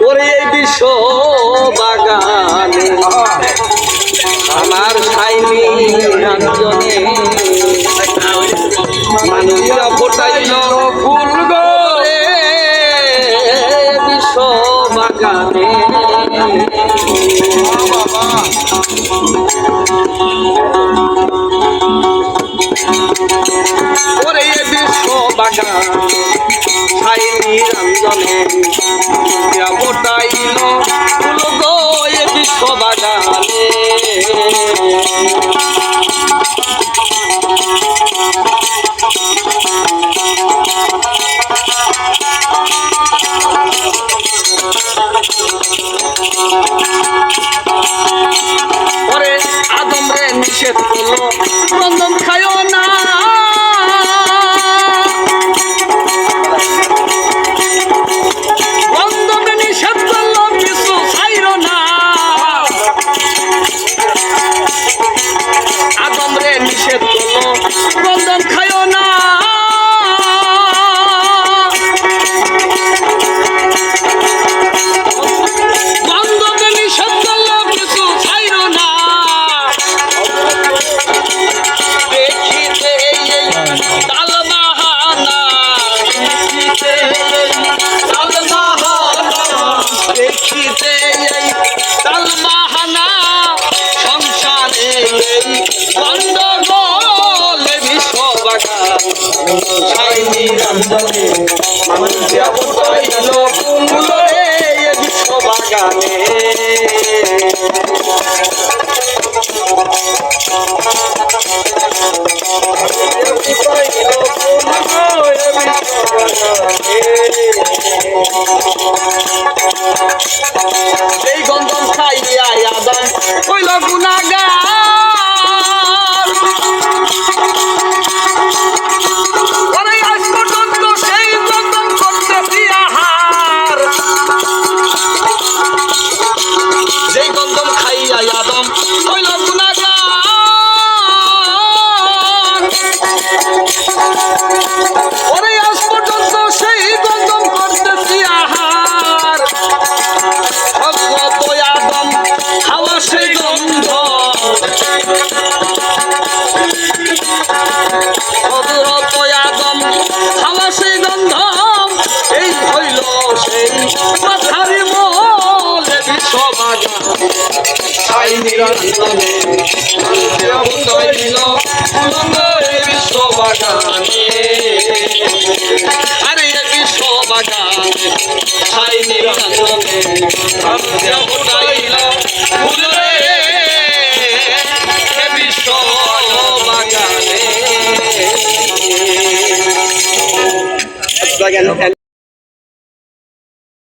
ওরে এই বিশ্ব বাগানে আমার সাইনি রাঞ্জনে মানুষরা ফোটাইল ফুল গরে বিশ্ব বাগানে ওরে বিশ্ব বাগান সাইনি রঞ্জনে ফোটাইল ফুল গো এ বিশ্ব বাগানে ওরে আদম রে নিষেধ করল নিষেধ করল রন্ধন খায়ও না। বন্ধনে নিষেধ রঞ্জনে মানুষে কুমুরে বিশ্ববাগানে এই ভগবত আদম হাওয়া সেই গন্ধ এই হইল সেই মাথারি বলে বিশ্ববাগা সাই নিরঞ্জনে হইল বিশ্ববাগানে আরে বিশ্ববাগানে বিশ্ববাগানে